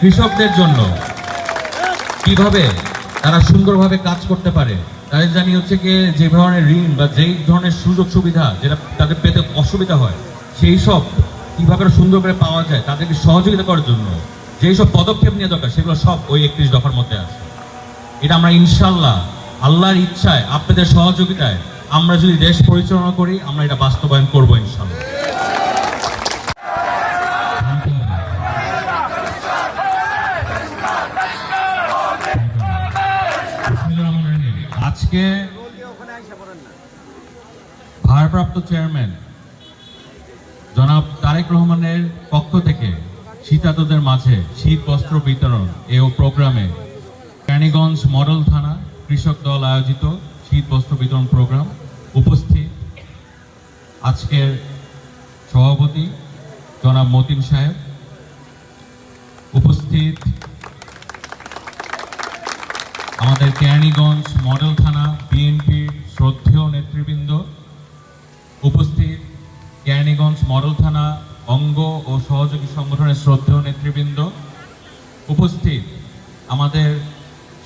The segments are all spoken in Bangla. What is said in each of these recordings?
কৃষকদের জন্য কীভাবে তারা সুন্দরভাবে কাজ করতে পারে, তাদের জানি হচ্ছে কি যে ধরনের ঋণ বা যেই ধরনের সুযোগ সুবিধা যেটা তাদের পেতে অসুবিধা হয়, সেই সব কীভাবে সুন্দর করে পাওয়া যায়, তাদেরকে সহযোগিতা করার জন্য যেই সব পদক্ষেপ নেওয়া দরকার, সেগুলো সব ওই একত্রিশ দফার মধ্যে আছে। এটা আমরা ইনশাল্লাহ আল্লাহর ইচ্ছায়, আপনাদের সহযোগিতায় আমরা যদি দেশ পরিচালনা করি, আমরা এটা বাস্তবায়ন করব ইনশাল্লাহ আজকে ভারপ্রাপ্ত চেয়ারম্যান জনাব তারেক রহমানের পক্ষ থেকে শীতাতদের মাঝে শীত বস্ত্র বিতরণ এ প্রোগ্রামে ক্যানিগঞ্জ মডেল থানা কৃষক দল আয়োজিত শীত বস্ত্র বিতরণ প্রোগ্রাম উপস্থিত। আজকের সভাপতি জনাব মতিন সাহেব। উপস্থিত আমাদের কেরানীগঞ্জ মডেল থানা বিএনপির শ্রদ্ধেয় নেতৃবৃন্দ উপস্থিত কেরানীগঞ্জ মডেল থানা অঙ্গ ও সহযোগী সংগঠনের শ্রদ্ধেয় নেতৃবৃন্দ উপস্থিত আমাদের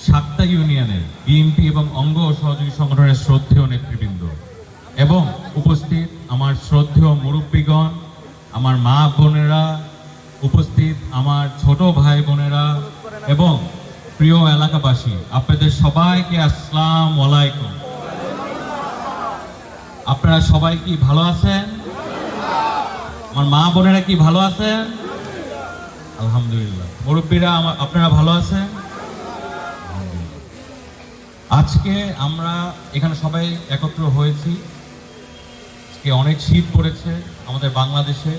সাতটা ইউনিয়নের বিএনপি এবং অঙ্গ ও সহযোগী সংগঠনের শ্রদ্ধেয় নেতৃবৃন্দ এবং উপস্থিত আমার শ্রদ্ধেয় মুরব্বীগণ, আমার মা বোনেরা, উপস্থিত আমার ছোট ভাই বোনেরা এবং প্রিয় এলাকাবাসী, আপনাদের সবাইকে আসসালাম আলাইকুম। আপনারা সবাই কি ভালো আছেন? আমার মা বোনেরা কি ভালো আছেন? আলহামদুলিল্লাহ। মুরব্বীরা আপনারা ভালো আছেন? আজকে আমরা এখানে সবাই একত্র হয়েছি। আজকে অনেক শীত পড়েছে আমাদের বাংলাদেশে।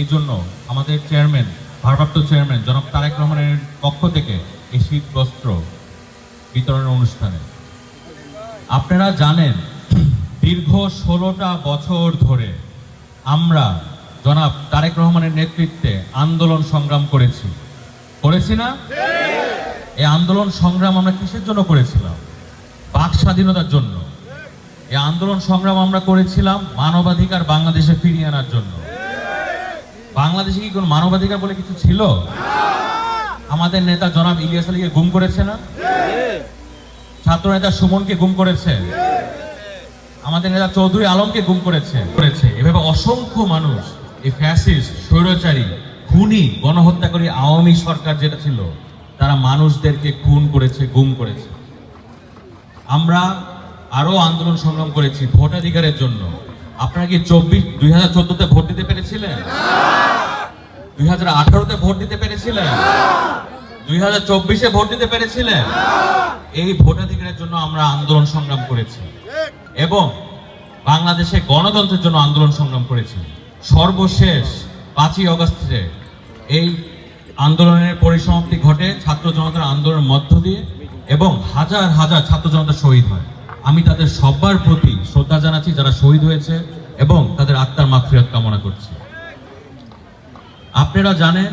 এই জন্য আমাদের চেয়ারম্যান, ভারপ্রাপ্ত চেয়ারম্যান জনাব তারেক রহমানের পক্ষ থেকে এই শীত বস্ত্র বিতরণ অনুষ্ঠানে। আপনারা জানেন দীর্ঘ ষোলোটা বছর ধরে আমরা জনাব তারেক রহমানের নেতৃত্বে আন্দোলন সংগ্রাম করেছি। করেছি না? এই আন্দোলন সংগ্রাম আমরা কিসের জন্য করেছিলাম? বাক স্বাধীনতার জন্য। এই আন্দোলন সংগ্রাম আমরা করেছিলাম মানবাধিকার বাংলাদেশে ফিরিয়ে আনার জন্য। বাংলাদেশে কি কোনো মানবাধিকার বলে কিছু ছিল? আমাদের নেতা জনাব ইলিয়াস আলীকে গুম করেছে না? ছাত্র নেতা সুমনকে গুম করেছে? আমাদের নেতা চৌধুরী আলমকে গুম করেছে? করেছে। এভাবে অসংখ্য মানুষ, এই ফ্যাসিস্ট, স্বৈরাচারী, খুনি গণহত্যাকারী আওয়ামী সরকার যেটা ছিল, তারা মানুষদেরকে খুন করেছে, গুম করেছে। আমরা আরও আন্দোলন সংগ্রাম করেছি ভোটাধিকারের জন্য। আপনারা কি চব্বিশ, দুই হাজার চোদ্দতে ভোট দিতে পেরেছিলেন? দুই হাজার আঠারোতে ভোট দিতে পেরেছিলেন। দুই হাজার চব্বিশে ভোট দিতে পেরেছিলেন। এই ভোটাধিকারের জন্য আমরা আন্দোলন সংগ্রাম করেছি। এবং বাংলাদেশে গণতন্ত্রের জন্য আন্দোলন সংগ্রাম করেছি। সর্বশেষ পাঁচই অগস্টে এই আন্দোলনের পরিসমাপ্তি ঘটে। ছাত্র জনতার আন্দোলনের মধ্য দিয়ে এবং হাজার হাজার ছাত্র জনতা শহীদ হয়। আমি তাদের সবার প্রতি শ্রদ্ধা জানাচ্ছি যারা শহীদ হয়েছে এবং তাদের আত্মার মাগফিরাত কামনা করছি। আপনারা জানেন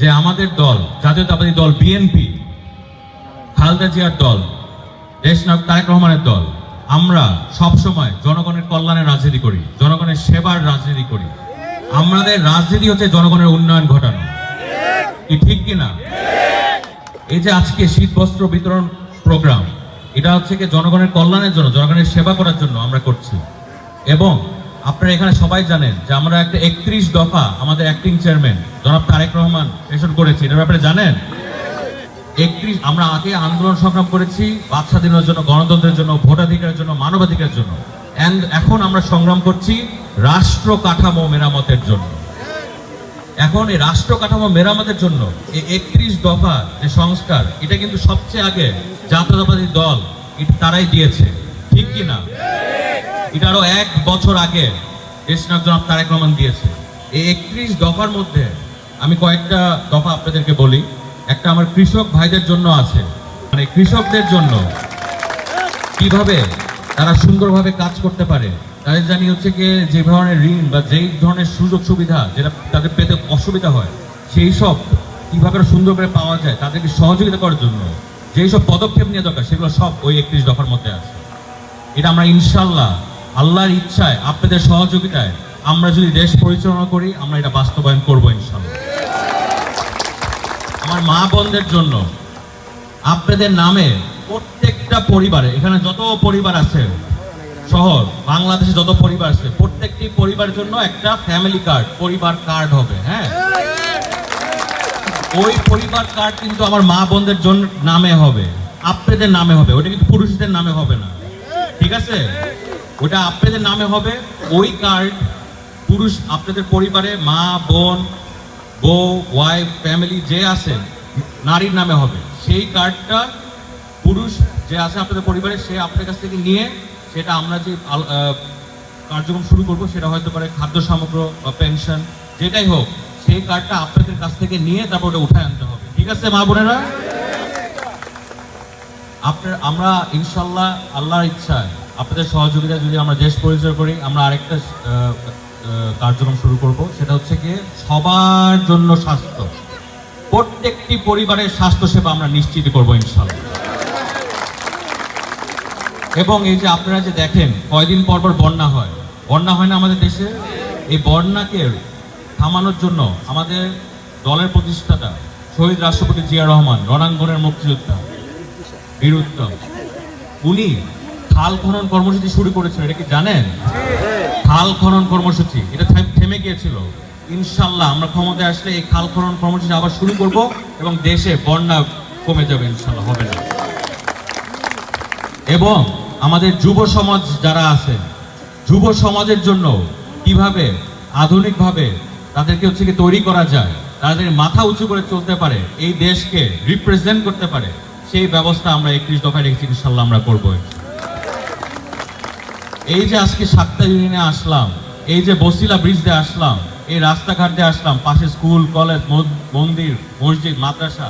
যে আমাদের দল, জাতীয়তাবাদী দল বিএনপি খালেদা জিয়ার দল, দেশনায়ক তারেক রহমানের দল, আমরা সব সময় জনগণের কল্যাণের রাজনীতি করি, জনগণের সেবার রাজনীতি করি। আমাদের রাজনীতি হচ্ছে জনগণের উন্নয়ন ঘটানো। কি ঠিক কিনা এই যে আজকে শীত বস্ত্র বিতরণ প্রোগ্রাম, এটা হচ্ছে কি জনগণের কল্যাণের জন্য, জনগণের সেবা করার জন্য আমরা করছি। এবং আপনারা এখানে সবাই জানেন যে আমরা একটা একত্রিশ দফা আমাদের অ্যাক্টিং চেয়ারম্যান জনাব তারেক রহমান পেশন করেছি। এটার ব্যাপারে জানেন? একত্রিশ, আমরা আগে আন্দোলন সংগ্রাম করেছি বাক জন্য, গণতন্ত্রের জন্য, ভোটাধিকারের জন্য, মানবাধিকারের জন্য। এন্ড এখন আমরা সংগ্রাম করছি রাষ্ট্র কাঠামো মেরামতের জন্য। এখন এই রাষ্ট্র কাঠামো মেরামতের জন্য এই একত্রিশ দফা যে সংস্কার, এটা কিন্তু সবচেয়ে আগে জাতীয়তাবাদী দল, এটা তারাই দিয়েছে। ঠিক কি না এটা আরও এক বছর আগে দেশনাথ জনাব তারেক রহমান দিয়েছে। এই একত্রিশ দফার মধ্যে আমি কয়েকটা দফা আপনাদেরকে বলি। একটা আমার কৃষক ভাইদের জন্য আছে। মানে কৃষকদের জন্য কীভাবে তারা সুন্দরভাবে কাজ করতে পারে, তাদের জানি হচ্ছে কি যে ধরনের ঋণ বা যেই ধরনের সুযোগ সুবিধা যেটা তাদের পেতে অসুবিধা হয়, সেই সব কীভাবে সুন্দর করে পাওয়া যায়, তাদেরকে সহযোগিতা করার জন্য, যেই সব পদক্ষেপ নেওয়া দরকার, সেগুলো সব ওই একত্রিশ দফার মধ্যে আছে। এটা আমরা ইনশাল্লাহ আল্লাহর ইচ্ছায়, আপনাদের সহযোগিতায় আমরা যদি দেশ পরিচালনা করি, আমরা এটা বাস্তবায়ন করব ইনশাল্লাহ। আমার মা বোনদের জন্য আপনাদের নামে প্রত্যেকটা পরিবারে, এখানে যত পরিবার আছে, শহর, বাংলাদেশে যত পরিবার আছে, প্রত্যেকটি পরিবারের জন্য একটা ফ্যামিলি কার্ড পরিবার কার্ড হবে হ্যাঁ? ওই পরিবার কার্ড কিন্তু আমার মা বোনদের জন্য নামে হবে, আপনাদের নামে হবে, ওটা কিন্তু পুরুষদের নামে হবে না। ঠিক আছে? ওটা আপনাদের নামে হবে ওই কার্ড পুরুষ আপনাদের পরিবারে, মা, বোন, বউ ওয়াইফ ফ্যামিলি যে আছে, নারীর নামে হবে। সেই কার্ডটা পুরুষ যে আছে আপনাদের পরিবারে, সে আপনার কাছ থেকে নিয়ে, সেটা আমরা যে কার্যক্রম শুরু করব, সেটা হয়তো পারে খাদ্য সামগ্র বা পেনশন যেটাই হোক, সেই কার্ডটা আপনাদের কাছ থেকে নিয়ে তারপর ওটা উঠায় আনতে হবে। ঠিক আছে, মা বোনেরা? আপনার, আমরা ইনশাল্লাহ আল্লাহর ইচ্ছায় আপনাদের সহযোগিতা যদি আমরা দেশ পরিচয় করি, আমরা আরেকটা কার্যক্রম শুরু করব। সেটা হচ্ছে গিয়ে সবার জন্য স্বাস্থ্য। প্রত্যেকটি পরিবারের স্বাস্থ্য সেবা আমরা নিশ্চিত করব ইনশাল্লাহ। এবং এই যে আপনারা যে দেখেন, কয়দিন পর পর বন্যা হয়। বন্যা হয় না আমাদের দেশে? এই বন্যাকে থামানোর জন্য আমাদের দলের প্রতিষ্ঠাতা শহীদ রাষ্ট্রপতি জিয়া রহমান, রণাঙ্গনের মুক্তিযোদ্ধা বীরুত্তম, উনি খাল খনন কর্মসূচি শুরু করেছেন এটা কি জানেন? খাল খনন কর্মসূচি, এটা থেমে গিয়েছিল। ইনশাল্লাহ, আমরা ক্ষমতায় আসলে এই খাল খনন কর্মসূচি আবার শুরু করব এবং দেশে বন্যা কমে যাবে, ইনশাল্লাহ, হবে না। এবং আমাদের যুব সমাজ যারা আছে, যুব সমাজের জন্য কীভাবে আধুনিকভাবে তাদেরকে হচ্ছে কি তৈরি করা যায়, তাদের মাথা উঁচু করে চলতে পারে, এই দেশকে রিপ্রেজেন্ট করতে পারে, সেই ব্যবস্থা আমরা একত্রিশ দফায় রেখেছি, ইনশাল্লাহ আমরা করব এই যে আজকে সাতটা ইউনিয়নে আসলাম, এই যে বসিলা ব্রিজ দিয়ে আসলাম, এই রাস্তাঘাট দিয়ে আসলাম, পাশে স্কুল কলেজ মন্দির, মসজিদ, মাদ্রাসা,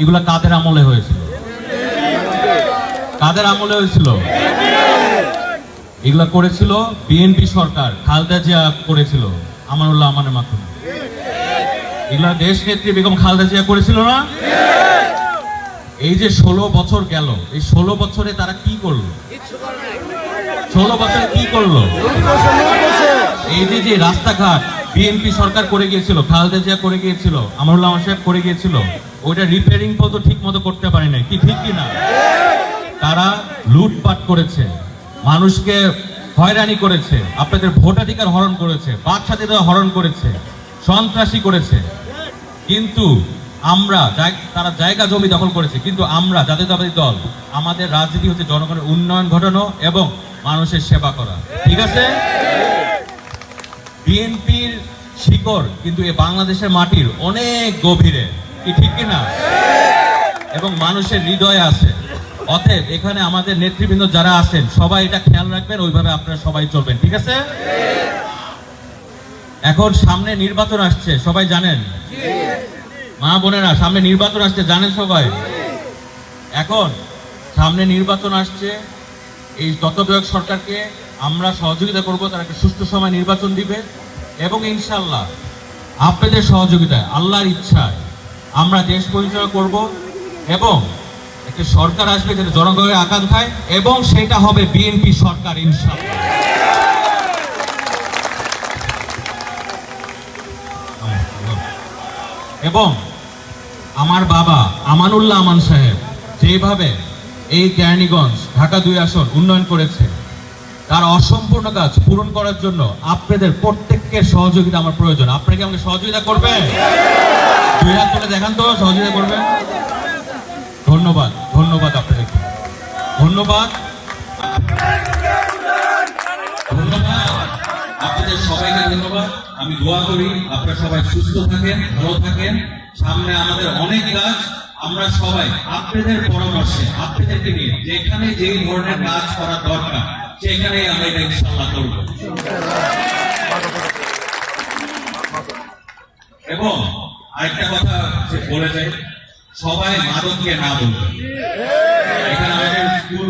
এগুলা কাদের আমলে হয়েছিল? কাদের আমলে হয়েছিল? এগুলা করেছিল বিএনপি সরকার, খালেদা জিয়া করেছিল, আমানুল্লাহ আমানের মাধ্যমে। এগুলা দেশ নেত্রী বেগম খালেদা জিয়া করেছিল না? এই যে ষোলো বছর গেল, এই ষোলো বছরে তারা কি করল? ষোলো বছরে কি করল? এই যে যে রাস্তাঘাট বিএনপি সরকার করে গিয়েছিল, খালেদা জিয়া করে গিয়েছিল, আমানুল্লাহ আমার সাহেব করে গিয়েছিল, ওইটা রিপেয়ারিং তো ঠিক মতো করতে পারে নাই, কি ঠিক কি না? তারা লুটপাট করেছে, মানুষকে হয়রানি করেছে, আপনাদের ভোটাধিকার হরণ করেছে স্বাধীনতা হরণ করেছে, সন্ত্রাসী করেছে। কিন্তু আমরা তারা জায়গা জমি দখল করেছে, কিন্তু আমরা জাতীয়তাবাদী দল, আমাদের রাজনীতি হচ্ছে জনগণের উন্নয়ন ঘটানো এবং মানুষের সেবা করা। ঠিক আছে? বিএনপির শিকড় কিন্তু এ বাংলাদেশের মাটির অনেক গভীরে। কি ঠিক কিনা এবং মানুষের হৃদয়ে আছে। অতএব এখানে আমাদের নেতৃবৃন্দ যারা আছেন, সবাই এটা খেয়াল রাখবেন, ওইভাবে আপনারা সবাই চলবেন। ঠিক আছে? এখন সামনে নির্বাচন আসছে, সবাই জানেন? মা বোনেরা, সামনে নির্বাচন আসছে, জানেন সবাই? এখন সামনে নির্বাচন আসছে এই তত্ত্বাবধায়ক সরকারকে আমরা সহযোগিতা করব, তারা একটা সুষ্ঠু সময় নির্বাচন দিবে এবং ইনশাল্লাহ আপনাদের সহযোগিতায়, আল্লাহর ইচ্ছায় আমরা দেশ পরিচালনা করব এবং একটা সরকার আসবে যেটা জনগণের আকাঙ্ক্ষায় এবং সেটা হবে বিএনপি সরকার ইনশাল্লাহ এবং আমার বাবা আমানুল্লাহ আমান সাহেব যেভাবে এই কেরানীগঞ্জ ঢাকা দুই আসন উন্নয়ন করেছে। তার অসম্পূর্ণ কাজ পূরণ করার জন্য আপনাদের প্রত্যেককে সহযোগিতা আমার প্রয়োজন। আপনারা কি আমাকে সহযোগিতা করবেন? দুই হাত তুলে দেখান তো, সহযোগিতা করবেন? ধন্যবাদ ধন্যবাদ আপনাদেরকে। ধন্যবাদ। ধন্যবাদ। আপনাদের সবাইকে ধন্যবাদ। আমি দোয়া করি, আপনারা সবাই সুস্থ থাকেন, ভালো থাকেন। সামনে আমাদের অনেক কাজ। আমরা সবাই আপনাদের পরামর্শে, আপনাদেরকে নিয়ে, যেখানে যেই ধরনের কাজ করা দরকার সেখানে আমরা এটা ইনশাল্লাহ করব। এবং আরেকটা কথা যে বলে যাই সবাই মাদককে না বলবে এখানে আমাদের স্কুল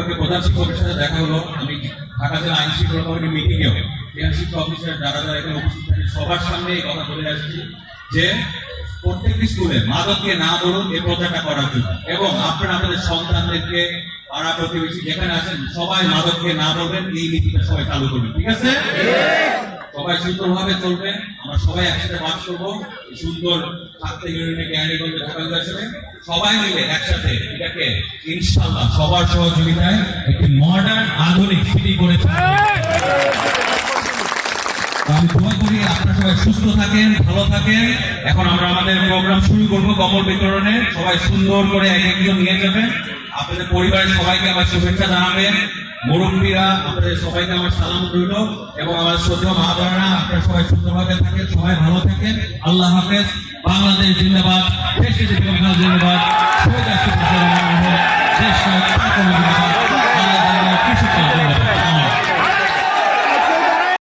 একটু প্রধান শিক্ষকের সাথে দেখা হলো। আমি ঢাকা আইন শৃঙ্খলা কমিটির মিটিং এও আইন শিক্ষা অফিসার যারা যারা এখানে উপস্থিত থাকে সবার সামনে এই কথা বলে আসছি যে প্রত্যেকটি স্কুলে মাদককে না বলুন এই প্রচারটা করার জন্য। এবং আপনারা আপনাদের সন্তানদেরকে, পাড়া প্রতিবেশী যেখানে আছেন, সবাই মাদককে না বলবেন, এই নীতিটা সবাই চালু করবেন, ঠিক আছে? সবাই সুন্দরভাবে চলবেন আমরা আমরা সবাই একসাথে বাস করব সুন্দর সাতটা ইউনিটে ক্যারিগঞ্জ ঢাকা আসলে সবাই মিলে একসাথে এটাকে ইনশাল্লাহ সবার সহযোগিতায় একটি মডার্ন আধুনিক সিটি করেছে তো আমি দোয়া আপনারা সবাই সুস্থ থাকেন, ভালো থাকেন। এখন আমরা আমাদের প্রোগ্রাম শুরু করব কমল বিতরণে। সবাই সুন্দর করে এক একজন নিয়ে যাবেন। আপনাদের পরিবারের সবাইকে আমার শুভেচ্ছা জানাবেন। মুরব্বীরা, আপনাদের সবাইকে আমার সালাম রইল। এবং আমার শ্রদ্ধেয় মা বোনেরা আপনারা সবাই সুন্দরভাবে থাকেন, সবাই ভালো থাকেন। আল্লাহ হাফেজ। বাংলাদেশ জিন্দাবাদ। জিন্দাবাদ।